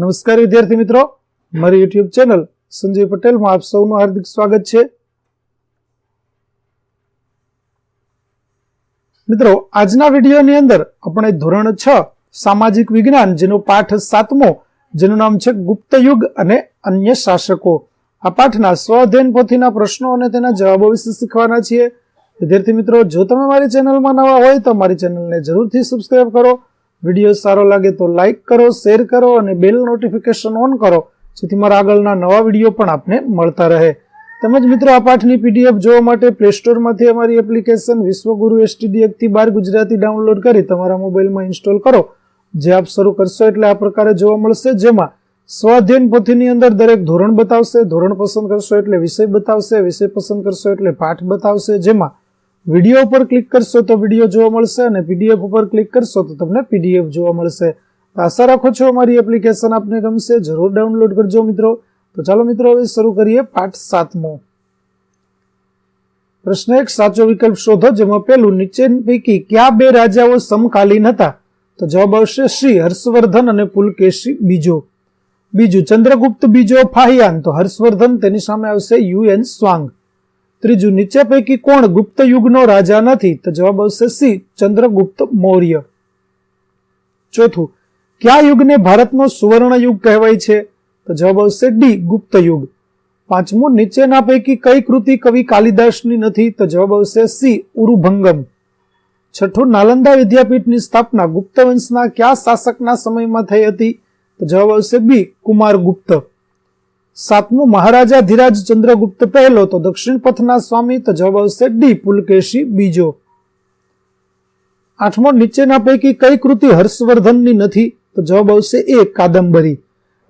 નમસ્કાર વિદ્યાર્થી મિત્રો. મારી યુટ્યુબ ચેનલ સંજય પટેલમાં આપ સૌનું હાર્દિક સ્વાગત છે. મિત્રો, આજના વિડીયોની અંદર આપણે ધોરણ છ, સામાજિક વિજ્ઞાન, જેનો પાઠ સાતમો, જેનું નામ છે ગુપ્ત યુગ અને અન્ય શાસકો. આ પાઠના સ્વઅધ્યયન પોથીના પ્રશ્નો અને તેના જવાબો વિશે શીખવાના છીએ. વિદ્યાર્થી મિત્રો, જો તમે મારી ચેનલમાં નવા હોય તો મારી ચેનલને જરૂરથી સબસ્ક્રાઈબ કરો. વીડિયો સારો લાગે તો લાઇક કરો, શેર કરો અને બેલ નોટિફિકેશન ઓન કરો, જેથી મારા આગળના નવા વીડિયો પણ આપને મળતા રહે. તેમજ મિત્રો, આ પાઠની પીડીએફ જોવા માટે પ્લે સ્ટોરમાંથી અમારી એપ્લિકેશન વિશ્વગુરુ એસટીડી એકથી બાર ગુજરાતી ડાઉનલોડ કરી તમારા મોબાઈલમાં ઇન્સ્ટોલ કરો. જે આપ શરૂ કરશો એટલે આ પ્રકારે જોવા મળશે, જેમાં સ્વાધ્યયન પોથીની અંદર દરેક ધોરણ બતાવશે, ધોરણ પસંદ કરશો એટલે વિષય બતાવશે, વિષય પસંદ કરશો એટલે પાઠ બતાવશે, જેમાં વીડિયો ઉપર ક્લિક કરશો તો વીડિયો જોવા મળશે અને પીડીએફ ઉપર ક્લિક કરશો તો તમને પીડીએફ જોવા મળશે. આશા રાખો છો અમારી એપ્લિકેશન આપને ગમશે, જરૂર ડાઉનલોડ કરજો મિત્રો. તો ચાલો મિત્રો હવે શરૂ કરીએ પાઠ સાતમો. પ્રશ્ન એક, સાચો વિકલ્પ શોધો જેમાં પેલું નીચે પૈકી કયા બે રાજાઓ સમકાલીન હતા? તો જવાબ આવશે શ્રી હર્ષવર્ધન અને પુલકેશી બીજો. બીજું, ચંદ્રગુપ્ત બીજો ફાહિયાન. તો હર્ષવર્ધન તેની સામે આવશે યુએન સ્વાંગ. ત્રીજું, નીચે પૈકી કોણ ગુપ્ત યુગનો રાજા નથી? તો જવાબ આવશે સી, ચંદ્રગુપ્ત મૌર્ય. ચોથું, કયા યુગને ભારતનો સુવર્ણ યુગ કહેવાય છે? તો જવાબ આવશે ડી, ગુપ્ત યુગ. પાંચમું, નીચેના પૈકી કઈ કૃતિ કવિ કાલિદાસની નથી? તો જવાબ આવશે સી, ઉરુભંગમ. છઠ્ઠું, નાલંદા વિદ્યાપીઠની સ્થાપના ગુપ્ત વંશના કયા શાસકના સમયમાં થઈ હતી? તો જવાબ આવશે બી કુમાર ગુપ્ત સાતમું, મહારાજા ધીરાજ ચંદ્રગુપ્ત પહેલો તો દક્ષિણ પથના સ્વામી તો જવાબ આવશે ડી પુલકેશી બીજો. આઠમો, નીચેના પૈકી કઈ કૃતિ હર્ષવર્ધનની નથી? તો જવાબ આવશે એ કાદંબરી.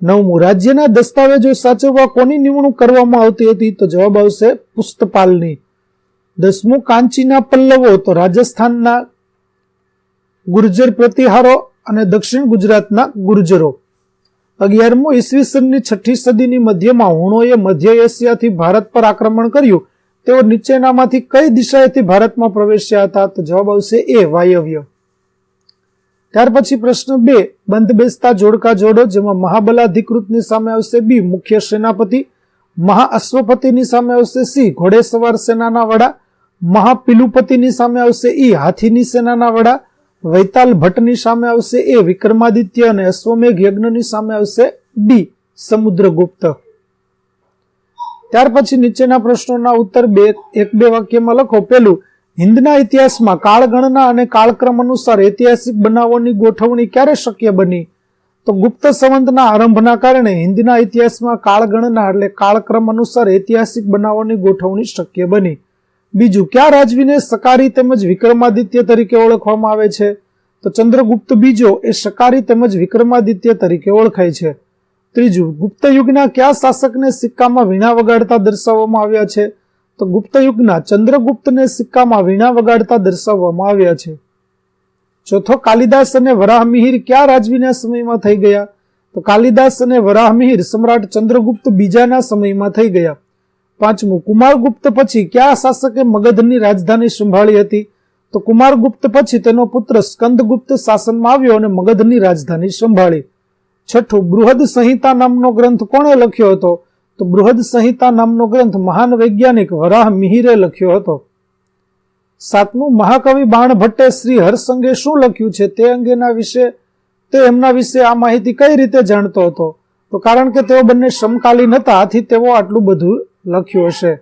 નવમું, રાજ્યના દસ્તાવેજો સાચવવા કોની નિમણૂક કરવામાં આવતી હતી? તો જવાબ આવશે પુસ્તપાલની. દસમું, કાંચીના પલ્લવો તો રાજસ્થાનના ગુર્જર પ્રતિહારો અને દક્ષિણ ગુજરાતના ગુર્જરો. અગિયારમું ઈસવીસનની છઠ્ઠી સદીની મધ્યમાં હુણોએ મધ્ય એશિયાથી ભારત પર આક્રમણ કર્યું. તેઓ નીચેનામાંથી કઈ દિશાએથી ભારતમાં પ્રવેશ્યા હતા? તો જવાબ આવશે એ, વાયવ્ય. ત્યાર પછી પ્રશ્ન બે, બંધ બેસતા જોડકા જોડો, જેમાં મહાબલાધિકૃતની સામે આવશે બી, મુખ્ય સેનાપતિ, મહાઅશ્વપતિની સામે આવશે સી, ઘોડેસવાર સેનાના વડા, મહાપિલુપતિની સામે આવશે ઈ, હાથીની સેનાના વડા વૈતાલ ભટ્ટની સામે આવશે એ, વિક્રમાદિત્ય અને અશ્વમેઘ યજ્ઞની સામે આવશે ડી સમુદ્રગુપ્ત. ત્યાર પછી નીચેના પ્રશ્નોના ઉત્તર બે, એક બે વાક્યમાં લખો. પેલું હિન્દના ઇતિહાસમાં કાળગણના અને કાળક્રમ અનુસાર ઐતિહાસિક બનાવોની ગોઠવણી ક્યારે શક્ય બની? તો ગુપ્ત સંવંતના આરંભના કારણે હિન્દના ઇતિહાસમાં કાળગણના એટલે કાળક્રમ અનુસાર ઐતિહાસિક બનાવોની ગોઠવણી શક્ય બની. બીજું, કયા રાજવીને સકારી તેમજ વિક્રમાદિત્ય તરીકે ઓળખવામાં આવે છે? તો ચંદ્રગુપ્ત બીજો એ સકારી તેમજ વિક્રમાદિત્ય તરીકે ઓળખાય છે. ત્રીજું ગુપ્ત યુગના કયા શાસકને સિક્કામાં વીણા વગાડતા દર્શાવવામાં આવ્યા છે? તો ગુપ્ત યુગના ચંદ્રગુપ્તને સિક્કામાં વીણા વગાડતા દર્શાવવામાં આવ્યા છે. ચોથો, કાલિદાસ અને વરાહમિહિર કયા રાજવીના સમયમાં થઈ ગયા? તો કાલિદાસ અને વરાહમિહિર સમ્રાટ ચંદ્રગુપ્ત બીજાના સમયમાં થઈ ગયા. પાંચમું, કુમારગુપ્ત પછી કયા શાસકે મગધની રાજધાની સંભાળી હતી? તો કુમારગુપ્ત પછી તેનો પુત્ર સ્કંદગુપ્ત શાસનમાં આવ્યો અને મગધની રાજધાની સંભાળી. છઠ્ઠું, બૃહદ સંહિતા નામનો ગ્રંથ કોણે લખ્યો હતો? તો બૃહદ સંહિતા નામનો ગ્રંથ મહાન વૈજ્ઞાનિક વરાહ મિહિરે લખ્યો હતો. સાતમું, મહાકવિ બાણભટ્ટે શ્રી હરસંગે શું લખ્યું છે તે અંગેના વિશે? તે એમના વિશે આ માહિતી કઈ રીતે જાણતો હતો? તો કારણ કે તેઓ બંને સમકાલીન હતા, આથી તેઓ આટલું બધું લખ્યું હશે.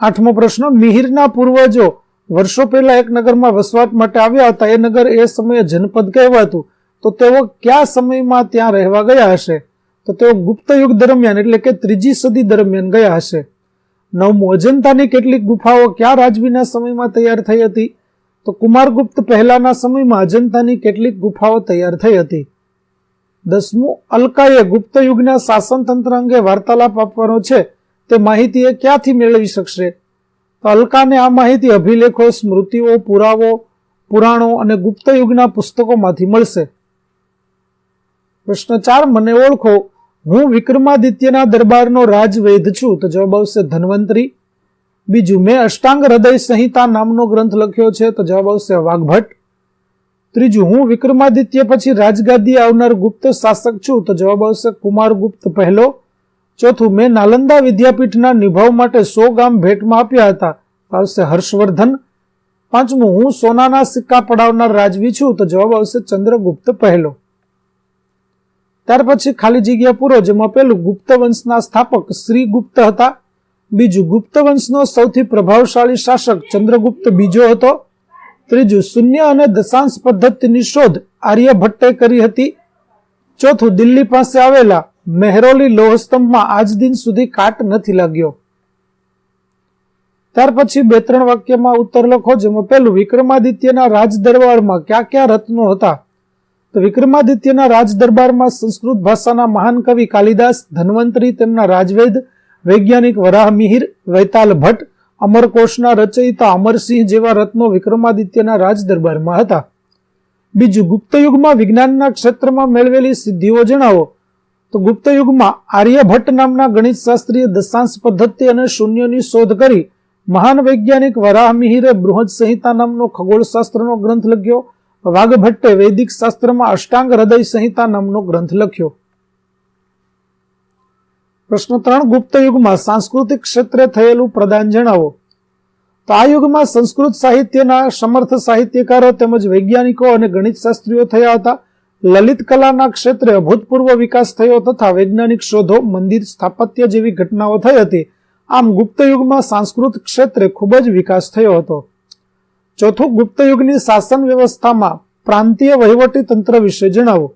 આઠમો પ્રશ્ન, મિહિરના પૂર્વજો વર્ષો પહેલા એક નગરમાં વસવાટ માટે આવ્યા હતા. એ નગર એ સમયે જનપદ કહેવાતું તો તેઓ કયા સમયમાં ત્યાં રહેવા ગયા હશે? તો તેઓ ગુપ્ત યુગ દરમિયાન, એટલે કે ત્રીજી સદી દરમિયાન ગયા હશે. નવમું, અજંતાની કેટલીક ગુફાઓ ક્યાં રાજવીના સમયમાં તૈયાર થઈ હતી? તો કુમારગુપ્ત પહેલાના સમયમાં અજંતાની કેટલીક ગુફાઓ તૈયાર થઈ હતી. દસમું, અલકાએ ગુપ્ત યુગના શાસન તંત્ર અંગે વાર્તાલાપ આપવાનો છે. તે માહિતી એ ક્યાંથી મેળવી શકશે? તો અલકાને આ માહિતી અભિલેખો, સ્મૃતિઓ, પુરાવો, પુરાણો અને ગુપ્ત યુગના પુસ્તકોમાંથી મળશે. પ્રશ્ન ચાર, મને ઓળખો. હું વિક્રમાદિત્યના દરબારનો રાજવૈદ છું. તો જવાબ આવશે ધન્વંતરી. બીજું, મેં અષ્ટાંગ હૃદય સંહિતા નામનો ગ્રંથ લખ્યો છે. તો જવાબ આવશે વાઘભટ્ટ. ત્રીજું, હું વિક્રમાદિત્ય પછી રાજગાદી આવનાર ગુપ્ત શાસક છું. તો જવાબ આવશે કુમારગુપ્ત પહેલો. ચોથું, મેં નાલંદા વિદ્યાપીઠના નિભાવ માટે સો ગામ ભેટમાં આપ્યા હતા. આવશે હર્ષવર્ધન. પાંચમું, હું સોનાના સિક્કા પડાવનાર રાજવી છું. તો જવાબ આવશે ચંદ્રગુપ્ત પહેલો. ત્યાર પછી ખાલી જગ્યા પૂરો, જેમાં પહેલું ગુપ્ત વંશના સ્થાપક શ્રી ગુપ્ત હતા. બીજું ગુપ્ત વંશનો સૌથી પ્રભાવશાળી શાસક ચંદ્રગુપ્ત બીજો હતો. ત્રીજું, શૂન્ય અને દશાંશ પદ્ધતિની શોધ આર્યભટ્ટે કરી હતી. ચોથું, દિલ્હી પાસે આવેલા મહેરોલી લોહસ્તંભમાં આજ દિન સુધી કાટ નથી લાગ્યો. ત્યાર પછી બે ત્રણ વાક્યમાં ઉત્તર લખો, જેમાં પહેલું, વિક્રમાદિત્યના રાજ દરબારમાં ક્યાં ક્યાં રત્નો હતા? તો વિક્રમાદિત્યના રાજ દરબારમાં સંસ્કૃત ભાષાના મહાન કવિ કાલિદાસ, ધન્વંતરી, તેમના રાજવેદ, વૈજ્ઞાનિક વરાહ મિહિર, વૈતાલ ભટ્ટ અમરકોશના રચયિતા અમરસિંહ જેવા રત્નો વિક્રમાદિત્યના રાજ દરબારમાં હતા. બીજું ગુપ્તયુગમાં વિજ્ઞાનના ક્ષેત્રમાં મેળવેલી સિદ્ધિઓ જણાવો. તો ગુપ્તયુગમાં આર્યભટ્ટ નામના ગણિતશાસ્ત્રીય દશાંશ પદ્ધતિ અને શૂન્યની શોધ કરી. મહાન વૈજ્ઞાનિક વરાહમિહિરે બૃહદ સંહિતા નામનો ખગોળશાસ્ત્રનો ગ્રંથ લખ્યો. વાઘભટ્ટે વૈદિક શાસ્ત્રમાં અષ્ટાંગ હૃદય સંહિતા નામનો ગ્રંથ લખ્યો. પ્રશ્ન ત્રણ, ગુપ્ત યુગમાં સાંસ્કૃતિક ક્ષેત્રે થયેલું પ્રદાન જણાવો. તો આ યુગમાં સંસ્કૃત સાહિત્યના સમર્થ સાહિત્યકારો તેમજ વૈજ્ઞાનિકો અને ગણિત શાસ્ત્રીઓ થયા હતા. લલિત કલાના ક્ષેત્રે અભૂતપૂર્વ વિકાસ થયો તથા વૈજ્ઞાનિક શોધો, મંદિર સ્થાપત્ય જેવી ઘટનાઓ થઈ હતી. આમ ગુપ્ત યુગમાં સાંસ્કૃત ક્ષેત્રે ખૂબ જ વિકાસ થયો હતો. ચોથું, ગુપ્ત યુગની શાસન વ્યવસ્થામાં પ્રાંતીય વહીવટી તંત્ર વિશે જણાવો.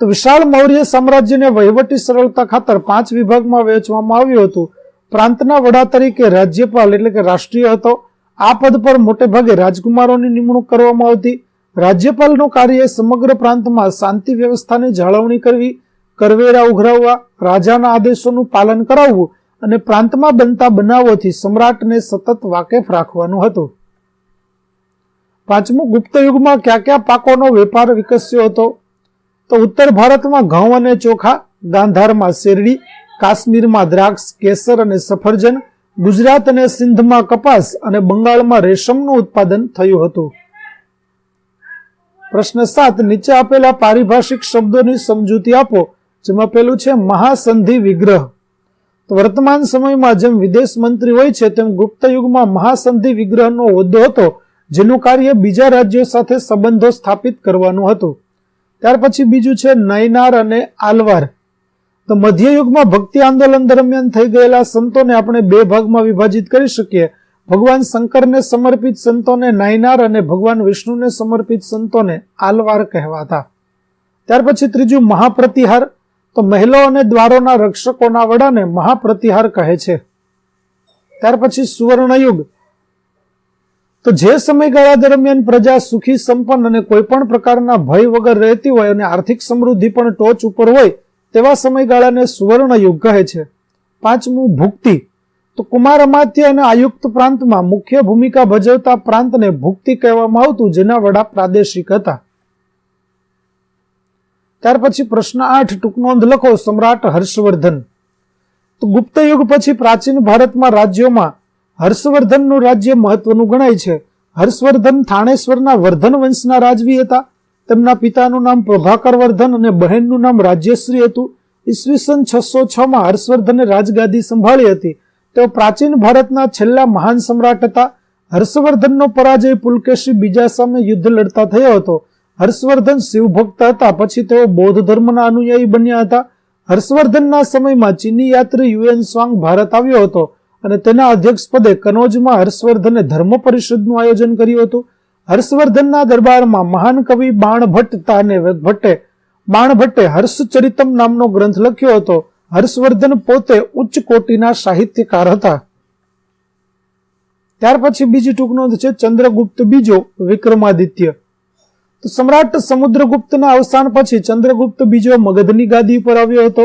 તો વિશાળ મૌર્ય સામ્રાજ્યને વહીવટી સરળતા ખાતર પાંચ વિભાગમાં વહેંચવામાં આવ્યું હતું. પ્રાંતના વડા તરીકે રાજ્યપાલ એટલે કે રાષ્ટ્રીય હતો. આ પદ પર મોટે ભાગે રાજકુમારોની નિમણૂક કરવામાં આવતી. રાજ્યપાલનું કાર્ય સમગ્ર પ્રાંતમાં શાંતિ વ્યવસ્થાની જાળવણી કરવી, કરવેરા ઉઘરાવવા, રાજાના આદેશોનું પાલન કરાવવું અને પ્રાંતમાં બનતા બનાવોથી સમ્રાટને સતત વાકેફ રાખવાનું હતું. પાંચમું ગુપ્ત યુગમાં કયા કયા પાકોનો વેપાર વિકસ્યો હતો? તો ઉત્તર ભારતમાં ઘઉં અને ચોખા, ગાંધારમાં શેરડી, કાશ્મીરમાં દ્રાક્ષ, કેસર અને સફરજન, ગુજરાત અને સિંધમાં કપાસ અને બંગાળમાં રેશમનું ઉત્પાદન થયું હતું. પ્રશ્ન સાત, નીચે આપેલા પારિભાષિક શબ્દોની સમજૂતી આપો, જેમાં પેલું છે મહાસંધિ વિગ્રહ. તો વર્તમાન સમયમાં જેમ વિદેશ મંત્રી હોય છે, તેમ ગુપ્ત યુગમાં મહાસંધિ વિગ્રહનો હોદ્દો હતો, જેનું કાર્ય બીજા રાજ્યો સાથે સંબંધો સ્થાપિત કરવાનું હતું. ત્યાર પછી બીજું છે નયનાર અને આલવાર. તો મધ્યયુગમાં ભક્તિ આંદોલન દરમિયાન થઈ ગયેલા સંતોને આપણે બે ભાગમાં વિભાજિત કરી શકીએ. ભગવાન શંકરને સમર્પિત સંતોને નાયનાર અને ભગવાન વિષ્ણુને સમર્પિત સંતોને આલવાર કહેવાતા. ત્યાર પછી ત્રીજું મહાપ્રતિહાર. તો મહેલો અને દ્વારોના રક્ષકોના વડાને મહાપ્રતિહાર કહે છે. ત્યાર પછી સુવર્ણયુગ. તો જે સમયગાળા દરમિયાન પ્રજા સુખી, સંપન્ન અને કોઈ પણ પ્રકારના ભય વગર રહેતી હોય અને આર્થિક સમૃદ્ધિ પણ ટોચ ઉપર હોય, તેવા સમયગાળાને સુવર્ણ યુગ કહે છે. પાંચમું, ભુક્તિ. તો કુમાર અમાત્ય અને આયુક્ત પ્રાંતમાં મુખ્ય ભૂમિકા ભજવતા પ્રાંતને ભુક્તિ કહેવામાં આવતું, જેના વડા પ્રાદેશિક હતા. ત્યાર પછી પ્રશ્ન આઠ, ટૂંક નોંધ લખો, સમ્રાટ હર્ષવર્ધન. તો ગુપ્ત યુગ પછી પ્રાચીન ભારતમાં રાજ્યોમાં હર્ષવર્ધનનું રાજ્ય મહત્વનું ગણાય છે. હર્ષવર્ધન થાણેશ્વરના વર્ધન વંશના રાજવી હતા. તેમના પિતાનું નામ પ્રભાકર વર્ધન અને બહેનનું નામ રાજ્યશ્રી હતું. ઈસવીસન છસો છમાં હર્ષવર્ધને રાજગાદી સંભાળી હતી. તેઓ પ્રાચીન ભારતના છેલ્લા મહાન સમ્રાટ હતા. હર્ષવર્ધનનો પરાજય પુલકેશી બીજા સામે યુદ્ધ લડતા થયો હતો. હર્ષવર્ધન શિવભક્ત હતા, પછી તેઓ બૌદ્ધ ધર્મના અનુયાયી બન્યા હતા. હર્ષવર્ધનના સમયમાં ચીની યાત્રી યુએન સ્વાંગ ભારત આવ્યો હતો. અને તેના અધ્યક્ષ પદે કનોજમાં હર્ષવર્ધને ધર્મ પરિષદનું આયોજન કર્યું હતું. હર્ષવર્ધનના દરબારમાં મહાન કવિ બાણભટ્ટ તાને ભટ્ટે, બાણભટ્ટે હર્ષચરિતમ નામનો ગ્રંથ લખ્યો હતો. હર્ષવર્ધન પોતે ઉચ્ચ કોટીના સાહિત્યકાર હતા. ત્યાર પછી બીજી ટૂંક નોંધ છે, ચંદ્રગુપ્ત બીજો વિક્રમાદિત્ય. તો સમ્રાટ સમુદ્રગુપ્તના અવસાન પછી ચંદ્રગુપ્ત બીજો મગધની ગાદી પર આવ્યો હતો.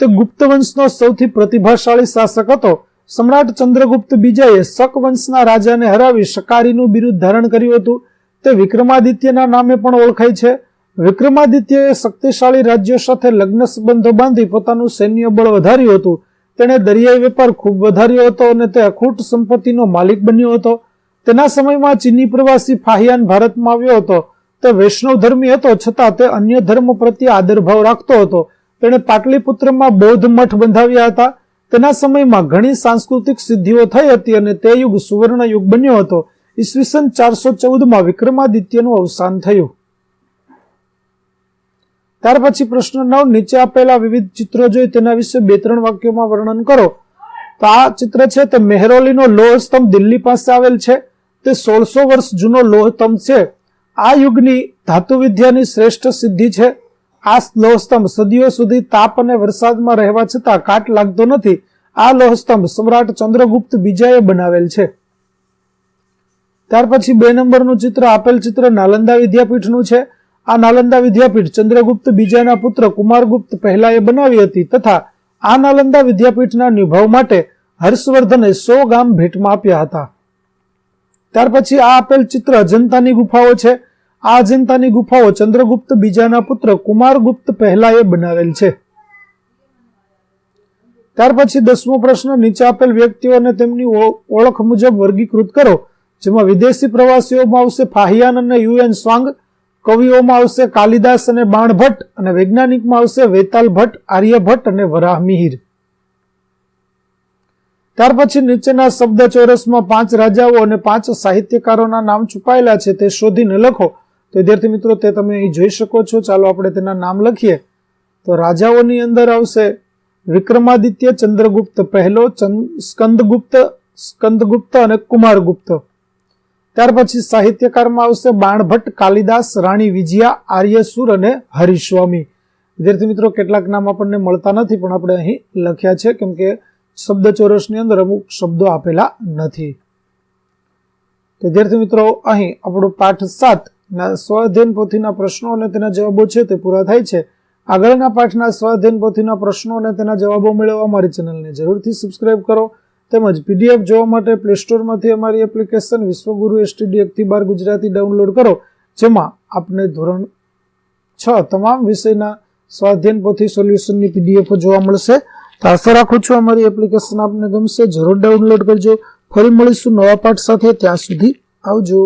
તે ગુપ્ત વંશનો સૌથી પ્રતિભાશાળી શાસક હતો. સમ્રાટ ચંદ્રગુપ્ત બીજાએ શક વંશના રાજાને હરાવી શકારીનું બિરુદ ધારણ કર્યું હતું. તે વિક્રમાદિત્યના નામે પણ ઓળખાય છે. વિક્રમાદિત્યએ શક્તિશાળી રાજ્યો સાથે લગ્ન સંબંધો બાંધી પોતાનું સૈન્ય બળ વધાર્યું હતું. તેણે દરિયાઈ વેપાર ખૂબ વધાર્યો હતો અને તે અખૂટ સંપત્તિનો માલિક બન્યો હતો. તેના સમયમાં ચીની પ્રવાસી ફાહિયાન ભારતમાં આવ્યો હતો. તે વૈષ્ણવ ધર્મી હતો, છતાં તે અન્ય ધર્મ પ્રત્યે આદરભાવ રાખતો હતો. તેણે પાટલીપુત્રમાં બૌદ્ધ મઠ બંધાવ્યા હતા. તેના સમયમાં ઘણી સાંસ્કૃતિક સિદ્ધિઓ થઈ હતી અને તે યુગ સુવર્ણ યુગ બન્યો હતો. ઈસવીસન ચારસો ચૌદમાં વિક્રમાદિત્યનું અવસાન થયું. ત્યાર પછી પ્રશ્ન નવ, નીચે આપેલા વિવિધ ચિત્રો જોઈ તેના વિશે બે ત્રણ વાક્યોમાં વર્ણન કરો. તો આ ચિત્ર છે, તે મેહરોલીનો લોહ સ્તંભ દિલ્હી પાસે આવેલ છે. તે સોળસો વર્ષ જૂનો લોહ સ્તંભ છે. આ યુગની ધાતુ વિદ્યાની શ્રેષ્ઠ સિદ્ધિ છે. આ લોહસ્તંભ સદીઓ સુધી તાપ અને વરસાદમાં રહેવા છતાં કાટ લાગતો નથી. આ લોહસ્તંભ સમ્રાટ ચંદ્રગુપ્ત બીજાએ બનાવેલ છે. ત્યાર પછી બે નંબરનું ચિત્ર આપેલ ચિત્ર નાલંદા વિદ્યાપીઠનું છે. આ નાલંદા વિદ્યાપીઠ ચંદ્રગુપ્ત બીજાના પુત્ર કુમારગુપ્ત પહેલાએ બનાવી હતી તથા આ નાલંદા વિદ્યાપીઠના નિભાવ માટે હર્ષવર્ધને સો ગામ ભેટમાં આપ્યા હતા. ત્યાર પછી આ આપેલ ચિત્ર અજંતાની ગુફાઓ છે. આ અજંતાની ગુફાઓ ચંદ્રગુપ્ત, બીજાના પુત્ર કુમારગુપ્ત પહેલાએ બનાવેલ છે. ત્યાર પછી દસમો પ્રશ્ન, નીચે આપેલ વ્યક્તિઓને તેમની ઓળખ મુજબ વર્ગીકૃત કરો, જેમાં વિદેશી પ્રવાસીઓમાં આવશે ફાહિયાન અને યુએન સ્વાંગ, કવિઓમાં આવશે કાલિદાસ અને બાણભટ્ટ, અને વૈજ્ઞાનિકમાં આવશે વેતાલ ભટ્ટ આર્યભટ્ટ અને વરાહ મિહિર. ત્યાર પછી નીચેના શબ્દ ચોરસમાં પાંચ રાજાઓ અને પાંચ સાહિત્યકારોના નામ છુપાયેલા છે, તે શોધીને લખો. તો વિદ્યાર્થી મિત્રો, તે તમે અહીં જોઈ શકો છો. ચાલો આપણે તેના નામ લખીએ. તો રાજાઓની અંદર આવશે વિક્રમાદિત્ય ચંદ્રગુપ્ત પહેલો સ્કંદગુપ્ત સ્કંદગુપ્ત અને કુમારગુપ્ત. ત્યાર પછી સાહિત્યકારમાં આવશે બાણભટ્ટ, કાલિદાસ, રાણી વિજયા, આર્યસુર અને હરિસ્વામી. વિદ્યાર્થી મિત્રો, કેટલાક નામ આપણને મળતા નથી, પણ આપણે અહીં લખ્યા છે, કેમ કે શબ્દ ચોરસની અંદર અમુક શબ્દો આપેલા નથી. તો વિદ્યાર્થી મિત્રો, અહીં આપણો પાઠ સાત ના સ્વાધ્યાયન પોથીના પ્રશ્નો અને તેના જવાબો છે તે પૂરા થાય છે. આગળના પાઠના સ્વાધ્યાયન પોથીના પ્રશ્નો અને તેના જવાબો મેળવવા અમારી ચેનલને જરૂરથી સબસ્ક્રાઇબ કરો. તેમજ પીડીએફ જોવા માટે પ્લે સ્ટોરમાંથી અમારી એપ્લિકેશન વિશ્વગુરુ એસટીડી એકથી બાર ગુજરાતી ડાઉનલોડ કરો, જેમાં આપને ધોરણ છ તમામ વિષયના સ્વાધ્યાયન પોથી સોલ્યુશનની પીડીએફ જોવા મળશે. તો આશા રાખું છું અમારી એપ્લિકેશન આપને ગમશે. જરૂર ડાઉનલોડ કરજો. ફરી મળીશું નવા પાઠ સાથે. ત્યાં સુધી આવજો.